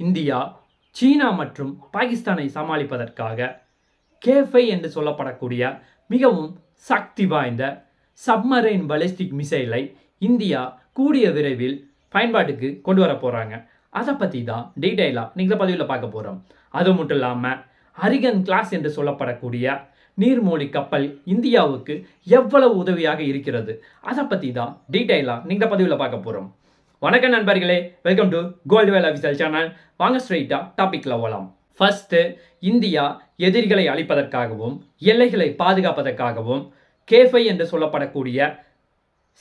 India சீனா மற்றும் பாகிஸ்தானை சமாளிப்பதற்காக கேஃபை என்று சொல்லப்படக்கூடிய மிகவும் சக்தி வாய்ந்த சப்மரைன் பலிஸ்டிக் மிசைலை இந்தியா கூடிய விரைவில் பயன்பாட்டுக்கு கொண்டு வர போகிறாங்க அதை பற்றி தான் டீட்டெயிலாக நீங்கள் பதிவில் பார்க்க போகிறோம் அது மட்டும் இல்லாமல் அரிகன் கிளாஸ் என்று சொல்லப்படக்கூடிய நீர்மூழ்கி கப்பல் இந்தியாவுக்கு எவ்வளவு உதவியாக இருக்கிறது? அதை பற்றி தான் டீட்டெயிலாக நீங்கள் பதிவில் பார்க்க போகிறோம் வணக்கம் நண்பர்களே welcome to gold whale official channel வாங்க ஸ்ட்ரெயிட்டாக டாபிக்ல போகலாம் ஃபர்ஸ்ட்டு இந்தியா எதிரிகளை அழிப்பதற்காகவும் எல்லைகளை பாதுகாப்பதற்காகவும் கேஃபை என்று சொல்லப்படக்கூடிய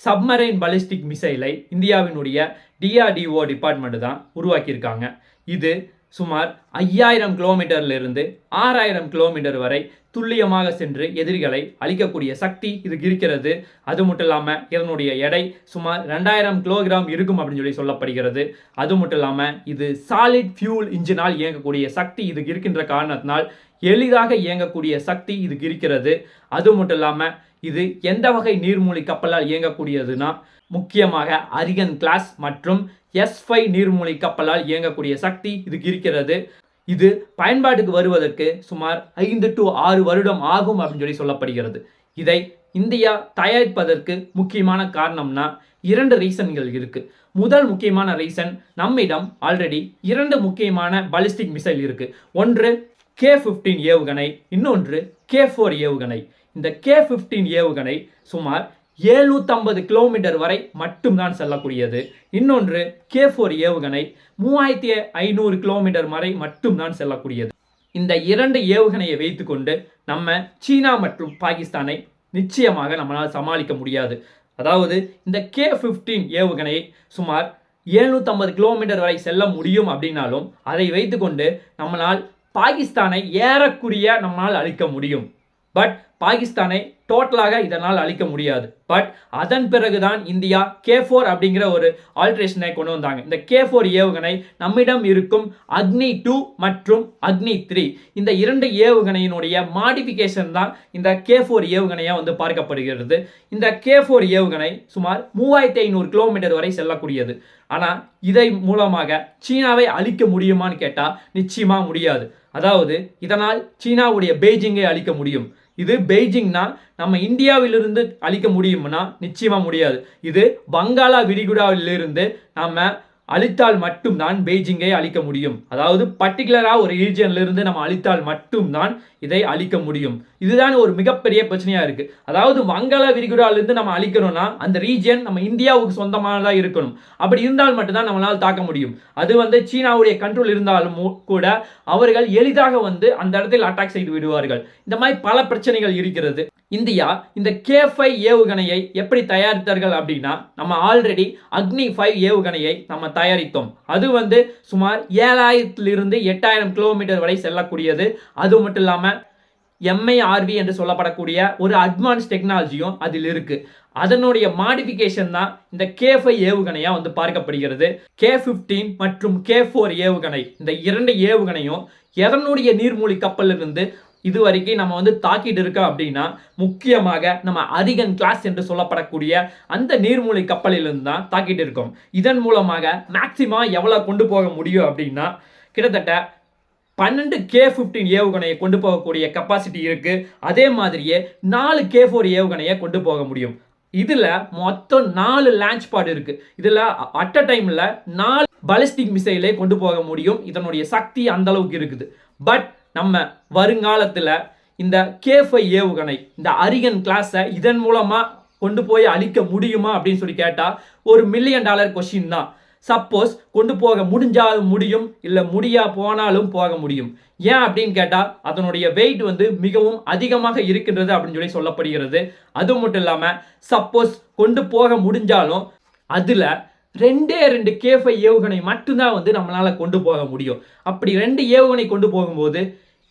சப்மரைன் பலிஸ்டிக் மிசைலை இந்தியாவினுடைய டிஆர்டிஓ டிபார்ட்மெண்ட் தான் உருவாக்கியிருக்காங்க. இது சுமார் ஐயாயிரம் கிலோமீட்டரிலிருந்து ஆறாயிரம் கிலோமீட்டர் வரை துல்லியமாக சென்று எதிரிகளை அழிக்கக்கூடிய சக்தி இதுக்கு இருக்கிறது. அது மட்டும் இல்லாமல் இதனுடைய எடை சுமார் ரெண்டாயிரம் கிலோகிராம் இருக்கும் அப்படின்னு சொல்லி சொல்லப்படுகிறது. அது மட்டும் இல்லாமல் இது சாலிட் ஃபியூல் இன்ஜினால் இயங்கக்கூடிய சக்தி இதுக்கு இருக்கின்ற காரணத்தினால் எளிதாக இயங்கக்கூடிய சக்தி இதுக்கு இருக்கிறது. அது மட்டும் இல்லாமல் இது எந்த வகை நீர்மூழ்கி கப்பலால் இயங்கக்கூடியதுன்னா முக்கியமாக அரிகன் கிளாஸ் மற்றும் எஸ் ஃபைவ் நீர்மூழ்கி கப்பலால் இயங்கக்கூடிய சக்தி இதுக்கு இருக்கிறது. இது பயன்பாட்டுக்கு வருவதற்கு சுமார் ஐந்து டு ஆறு வருடம் ஆகும் அப்படின்னு சொல்லி சொல்லப்படுகிறது. இதை இந்தியா தயாரிப்பதற்கு முக்கியமான காரணம்னா இரண்டு ரீசன்கள் இருக்கு. முதல் முக்கியமான ரீசன் நம்மிடம் ஆல்ரெடி இரண்டு முக்கியமான பாலிஸ்டிக் மிசைல் இருக்கு. ஒன்று கே ஃபிஃப்டீன் ஏவுகணை இன்னொன்று கே ஃபோர் ஏவுகணை. இந்த கே ஃபிஃப்டீன் ஏவுகணை சுமார் ஏழ்நூற்றம்பது கிலோமீட்டர் வரை மட்டும்தான் செல்லக்கூடியது. இன்னொன்று கே ஃபோர் ஏவுகணை மூவாயிரத்தி ஐநூறு கிலோமீட்டர் வரை மட்டும்தான் செல்லக்கூடியது. இந்த இரண்டு ஏவுகணையை வைத்துக்கொண்டு நம்ம சீனா மற்றும் பாகிஸ்தானை நிச்சயமாக நம்மளால் சமாளிக்க முடியாது. அதாவது இந்த கே ஃபிஃப்டீன் ஏவுகணை சுமார் எழுநூற்றம்பது கிலோமீட்டர் வரை செல்ல முடியும் அப்படின்னாலும் அதை வைத்துக்கொண்டு நம்மளால் பாகிஸ்தானை ஏறக்குரிய நம்மளால் அழிக்க முடியும். பட் பாகிஸ்தானை டோட்டலாக இதனால் அழிக்க முடியாது. பட் அதன் பிறகுதான் இந்தியா கே ஃபோர் அப்படிங்கிற ஒரு ஆல்ட்ரேஷனை கொண்டு வந்தாங்க. இந்த கே ஃபோர் ஏவுகணை நம்மிடம் இருக்கும் அக்னி டூ மற்றும் அக்னி த்ரீ இந்த இரண்டு ஏவுகணையினுடைய மாடிஃபிகேஷன் தான் இந்த கே ஃபோர் ஏவுகணையாக வந்து பார்க்கப்படுகிறது. இந்த கே ஃபோர் ஏவுகணை சுமார் மூவாயிரத்தி ஐநூறு கிலோமீட்டர் வரை செல்லக்கூடியது. ஆனால் இதை மூலமாக சீனாவை அழிக்க முடியுமான்னு கேட்டால் நிச்சயமாக முடியாது. அதாவது இதனால் சீனாவுடைய பெய்ஜிங்கை அழிக்க முடியும். இது பெய்ஜிங்னா நம்ம இந்தியாவிலிருந்து அழிக்க முடியும்னா நிச்சயமாக முடியாது. இது வங்காளா விரிகுடாவிலிருந்து நம்ம அழித்தால் மட்டும் தான் பெய்ஜிங்கை அழிக்க முடியும். அதாவது பர்டிகுலராக ஒரு ரீஜியன்லேருந்து நம்ம அழித்தால் மட்டும்தான் இதை அழிக்க முடியும். இதுதான் ஒரு மிகப்பெரிய பிரச்சனையாக இருக்குது அதாவது வங்காள விரிகுடாலேருந்து நம்ம அழிக்கணும்னா அந்த ரீஜியன் நம்ம இந்தியாவுக்கு சொந்தமானதாக இருக்கணும். அப்படி இருந்தால் மட்டும்தான் நம்மளால் தாக்க முடியும். அது வந்து சீனாவுடைய கண்ட்ரோல் இருந்தாலும் கூட அவர்கள் எளிதாக வந்து அந்த இடத்தில் அட்டாக் செய்து விடுவார்கள். இந்த மாதிரி பல பிரச்சனைகள் இருக்கிறது. இந்தியா இந்த கே ஃபைவ் ஏவுகணையை எப்படி தயாரித்தார்கள் அப்படின்னா நம்ம ஆல்ரெடி அக்னி ஃபைவ் ஏவுகணையை நம்ம தயாரித்தோம். அது வந்து சுமார் ஏழாயிரத்திலிருந்து எட்டாயிரம் கிலோமீட்டர் வரை செல்லக்கூடியது. அது மட்டும் இல்லாமல் எம்ஐஆர்வி என்று சொல்லப்படக்கூடிய ஒரு அட்வான்ஸ் டெக்னாலஜியும் அதில் இருக்குது அதனுடைய மாடிஃபிகேஷன் தான் இந்த கே ஃபைவ் ஏவுகணையாக வந்து பார்க்கப்படுகிறது. கே ஃபிஃப்டீன் மற்றும் கே ஃபோர் ஏவுகணை இந்த இரண்டு ஏவுகணையும் எதனுடைய நீர்மூழ்கி கப்பலிலிருந்து இது வரைக்கும் நம்ம வந்து தாக்கிட்டு இருக்கோம் அப்படின்னா முக்கியமாக நம்ம அரிகன் கிளாஸ் என்று சொல்லப்படக்கூடிய அந்த நீர்மூழ்கி கப்பலிலிருந்து தான் தாக்கிட்டு இருக்கோம். இதன் மூலமாக மேக்சிமம் எவ்வளோ கொண்டு போக முடியும் அப்படின்னா கிட்டத்தட்ட பன்னெண்டு கே ஃபிஃப்டீன் ஏவுகணையை கொண்டு போகக்கூடிய கெப்பாசிட்டி இருக்குது அதே மாதிரியே நாலு கே ஃபோர் ஏவுகணையை கொண்டு போக முடியும். இதில் மொத்தம் நாலு லான்ச் பாட் இருக்குது இதில் அட் அ டைமில் நாலு பலிஸ்டிக் மிசைலை கொண்டு போக முடியும். இதனுடைய சக்தி அந்த அளவுக்கு இருக்குது. பட் நம்ம வருங்காலத்தில் இந்த கேஃபை ஏவுகணை இந்த அரிகன் கிளாஸை இதன் மூலமாக கொண்டு போய் அழிக்க முடியுமா அப்படின்னு சொல்லி கேட்டால் ஒரு மில்லியன் டாலர் கொஷின் தான். சப்போஸ் கொண்டு போக முடிஞ்சாலும் முடியும் இல்லை முடியா போனாலும் போக முடியும். ஏன் அப்படின்னு கேட்டால் அதனுடைய வெயிட் வந்து மிகவும் அதிகமாக இருக்கின்றது அப்படின்னு சொல்லி சொல்லப்படுகிறது. அது மட்டும் இல்லாமல் சப்போஸ் கொண்டு போக முடிஞ்சாலும் அதில் ரெண்டே ரெண்டு கேஃபை ஏவுகணை மட்டும்தான் வந்து நம்மளால் கொண்டு போக முடியும். அப்படி ரெண்டு ஏவுகணை கொண்டு போகும்போது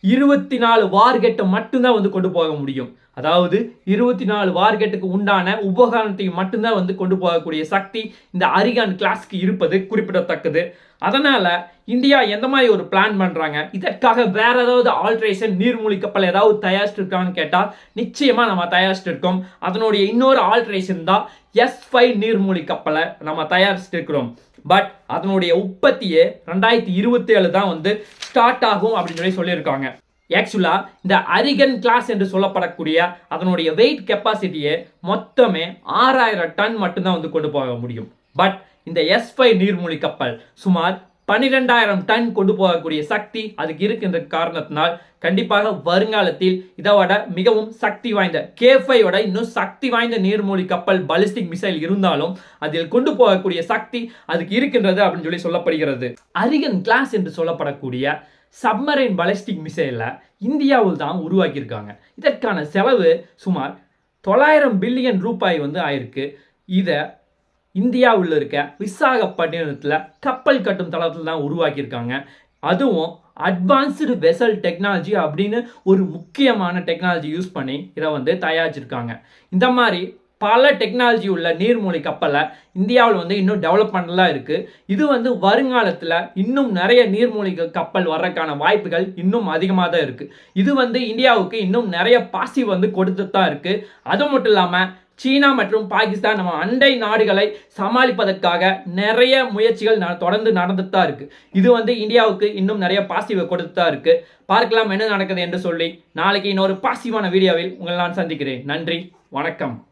இருபத்தி நாலு வார்கெட்டை மட்டும்தான் வந்து கொண்டு போக முடியும். அதாவது இருபத்தி நாலு வார்கெட்டுக்கு உண்டான உபகரணத்தை மட்டும்தான் வந்து கொண்டு போகக்கூடிய சக்தி இந்த அரிகான் கிளாஸ்க்கு இருப்பது குறிப்பிடத்தக்கது. அதனால இந்தியா எந்த மாதிரி ஒரு பிளான் பண்றாங்க? இதற்காக வேற ஏதாவது ஆல்ட்ரேஷன் நீர்மூழ்கி கப்பல் ஏதாவது தயாரிச்சிட்டு இருக்கான்னு கேட்டா நிச்சயமா நம்ம தயாரிச்சிட்டு இருக்கோம் அதனுடைய இன்னொரு ஆல்ட்ரேஷன் தான் எஸ் ஃபைவ் நீர்மூழ்கி கப்பலை நம்ம தயாரிச்சிட்டு இருக்கிறோம் பட் அதனுடைய உற்பத்தியே ரெண்டாயிரத்தி இருபத்தி ஏழு தான் வந்து ஸ்டார்ட் ஆகும் அப்படின்னு சொல்லி சொல்லியிருக்காங்க. ஆக்சுவலாக இந்த அரிகன் கிளாஸ் என்று சொல்லப்படக்கூடிய அதனுடைய வெயிட் கெப்பாசிட்டியை மொத்தமே ஆறாயிரம் டன் மட்டும்தான் வந்து கொண்டு போக முடியும். பட் இந்த எஸ் ஃபைவ் நீர்மூழ்கி கப்பல் சுமார் பன்னிரெண்டாயிரம் டன் கொண்டு போகக்கூடிய சக்தி அதுக்கு இருக்கின்ற காரணத்தினால் கண்டிப்பாக வருங்காலத்தில் இதோட மிகவும் சக்தி வாய்ந்த கேஃபையோட இன்னும் சக்தி வாய்ந்த நீர்மூழ்கி கப்பல் பலிஸ்டிக் மிசைல் இருந்தாலும் அதில் கொண்டு போகக்கூடிய சக்தி அதுக்கு இருக்கின்றது அப்படின்னு சொல்லி சொல்லப்படுகிறது. அரிகன் கிளாஸ் என்று சொல்லப்படக்கூடிய சப்மரைன் பலிஸ்டிக் மிசைலை இந்தியாவில் தான் உருவாக்கியிருக்காங்க. இதற்கான செலவு சுமார் தொள்ளாயிரம் பில்லியன் ரூபாய் வந்து ஆயிருக்கு. இதை இந்தியாவில் இருக்க விசாகப்பட்டினத்தில் கப்பல் கட்டும் தளத்தில் தான் உருவாக்கியிருக்காங்க. அதுவும் அட்வான்ஸ்டு வெசல் டெக்னாலஜி அப்படின்னு ஒரு முக்கியமான டெக்னாலஜி யூஸ் பண்ணி இதை வந்து தயாரிச்சிருக்காங்க. இந்த மாதிரி பல டெக்னாலஜி உள்ள நீர்மூழ்கி கப்பலை இந்தியாவில் வந்து இன்னும் டெவலப்மெண்ட்லாம் இருக்குது இது வந்து வருங்காலத்தில் இன்னும் நிறைய நீர்மூழ்கி கப்பல் வர்றதுக்கான வாய்ப்புகள் இன்னும் அதிகமாக தான் இருக்குது இது வந்து இந்தியாவுக்கு இன்னும் நிறைய பாசிவ் வந்து கொடுத்து தான் இருக்குது அது மட்டும் இல்லாமல் சீனா மற்றும் பாகிஸ்தான் நம்ம அண்டை நாடுகளை சமாளிப்பதற்காக நிறைய முயற்சிகள் ந- தொடர்ந்து நடந்துட்டு தான் இருக்கு. இது வந்து இந்தியாவுக்கு இன்னும் நிறைய பாசிவை கொடுத்து தான் இருக்கு. பார்க்கலாம் என்ன நடக்குது என்று சொல்லி நாளைக்கு இன்னொரு பாசிவான வீடியோவில் உங்களை நான் சந்திக்கிறேன். நன்றி வணக்கம்.